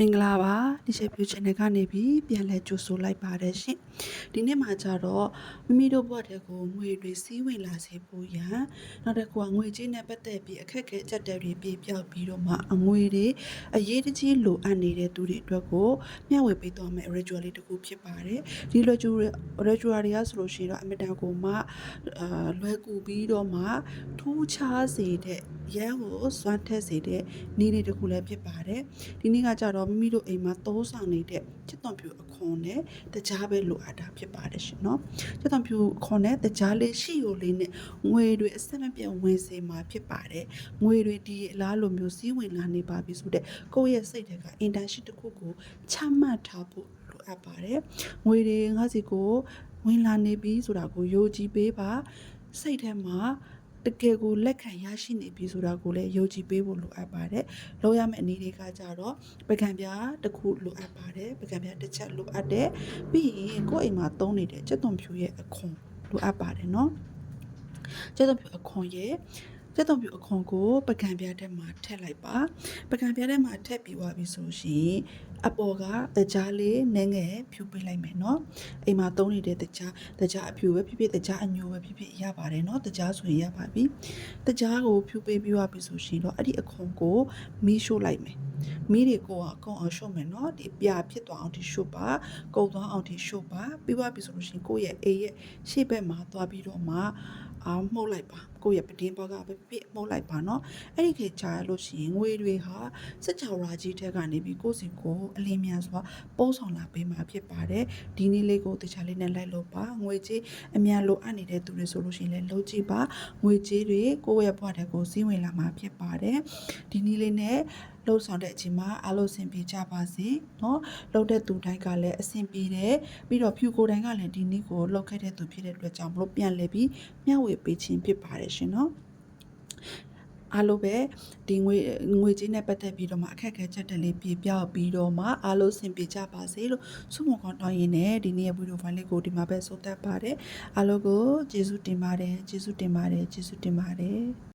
မင်္ဂလာပါဒီချက်ပြူ channel ကနေပြီးပြန်လဲကြိုဆိုလိုက်ပါတယ်ရှင်ဒီနေ့မှာကြတော့မိမိတို့ဘဝတဲ့ကိုငွေတွေစီးဝင်လာစေဖို့ရန်နောက်တစ်ခုကငွေကြေးနဲ့ပတ်သက်ပြီးအခက်အခဲအကျက်တဲတွေပြေပြောက်ပြီးတော့မှအငွေတွေအရေးတကြီးလိုအပ်နေတဲ့သူတွေအတွက်ကိုမျှဝေပေးသွားမယ့် ritual လေးတစ်ခုဖြစ်ပါတယ်ဒီ ritual ritual တွေကဆိုလို့ရှိရင်တော့အမြဲတမ်းကိုမှအာလွယ်ကူပြီးတော့မှထူးခြားစေတဲ့ရန်ကိုစွမ်းထက်စေတဲ့နေ့လေးတစ်ခုလည်းဖြစ်ပါတယ်ဒီနေ့ကကြတော့မိမိတို့အိမ်မှာသုံးဆောင်နေတဲ့ချစ်သွန်ဖြူအခွန်နဲ့တကြားပဲလိုအပ်တာဖြစ်ပါတယ်ရှင်နော်ချစ်သွန်ဖြူအခွန်နဲ့တကြားလေးရှိရိုလေးနဲ့ငွေတွေအဆက်မပြတ်ဝင်စေမှာဖြစ်ပါတယ်ငွေတွေဒီအလားလိုမျိုးစီးဝင်လာနေပါပြီဆိုတဲ့ကိုယ့်ရဲ့စိတ်တွေက intention တစ်ခုကိုချမှတ်ထားဖို့လိုအပ်ပါတယ်ငွေတွေငါစီကိုဝင်လာနေပြီဆိုတာကိုယုံကြည်ပေးပါစိတ်ထဲမှာ တကယ်ကိုလက်ခံရရှိနေပြီဆိုတာကိုလည်းယုံကြည်ပေးဖို့လိုအပ်ပါတယ်။လောက်ရမယ့်အနေတွေကကြတော့ပကံပြားတစ်ခုလိုအပ်ပါတယ်။ပကံပြားတစ်ချက်လိုအပ်တယ်။ပြီးရင်ကိုယ့်အိမ်မှာသုံးနေတဲ့စက်သွန်ဖြူရဲ့အခွန်လိုအပ်ပါတယ်နော်။စက်သွန်ဖြူအခွန်ရဲ့ စက်သွန်ဖြူအခွန်ကိုပကံပြားထဲမှာထည့်လိုက်ပါ။ပကံပြားထဲမှာထည့်ပြီးသွားပြီဆိုရှင်အပေါ်ကတကြားလေးနည်းငယ်ဖြူပေးလိုက်မယ်နော်။အိမ်မှာသုံးနေတဲ့တကြားတကြားအဖြူပဲဖြစ်ဖြစ်တကြားအညိုပဲဖြစ်ဖြစ်ရပါတယ်နော်။တကြားဆိုရင်ရပါပြီ။တကြားကိုဖြူပေးပြီးသွားပြီဆိုရှင်တော့အဲ့ဒီအခွန်ကိုမီးရှို့လိုက်မယ်။မီးတွေကိုကအကုန်အောင်ရှို့မယ်နော်။ဒီပြာဖြစ်သွားအောင်ဒီရှို့ပါ။ကုတ်သွားအောင်ဒီရှို့ပါ။ပြီးသွားပြီဆိုလို့ရှင်ကိုယ့်ရဲ့အိမ်ရဲ့ရှေ့ဘက်မှာသွားပြီးတော့မှအာမှုတ်လိုက်ပါကိုယ့်ရဲ့ပတင်းဘောကပဲဖြစ်ဖြစ်မှုတ်လိုက်ပါနော်အဲ့ဒီခေတ်ကြာရလို့ရှိရင်ငွေတွေဟာစက်ချော်ရာကြီးထဲကနေပြီးကိုယ့်စီကိုအလင်းမြန်စွာပိုးဆောင်လာပေးမှာဖြစ်ပါတယ်ဒီနေ့လေးကိုတခြားလေးနဲ့လိုက်လို့ပါငွေကြေးအမြန်လိုအပ်နေတဲ့သူတွေဆိုလို့ရှိရင်လည်းလုံးကြည့်ပါငွေကြေးတွေကိုယ့်ရဲ့ဘဝတဲ့ကိုစီးဝင်လာမှာဖြစ်ပါတယ်ဒီနေ့လေးနဲ့ လှုပ်ဆောင်တဲ့အချိန်မှာအားလုံးအဆင်ပြေကြပါစေเนาะလှုပ်တဲ့သူတိုင်းကလည်းအဆင်ပြေတယ်ပြီးတော့ဖြူကိုယ်တိုင်းကလည်းဒီနေ့ကိုလှုပ်ခဲ့တဲ့သူဖြစ်တဲ့အတွက်ကြောင့်မလို့ပြန်လဲပြီးမျှဝေပေးခြင်းဖြစ်ပါတယ်ရှင်เนาะအားလုံးပဲဒီငွေငွေကြေးနဲ့ပတ်သက်ပြီးတော့မှအခက်အခဲချက်တက်လေးပြေပြောက်ပြီးတော့မှအားလုံးဆင်ပြေကြပါစေလို့ဆုမွန်ကောင်းတောင်းရင်းနဲ့ဒီနေ့ရဲ့ဗီဒီယိုဖိုင်လေးကိုဒီမှာပဲဆုံးသက်ပါတယ်အားလုံးကိုကျေးဇူးတင်ပါတယ်ကျေးဇူးတင်ပါတယ်ကျေးဇူးတင်ပါတယ်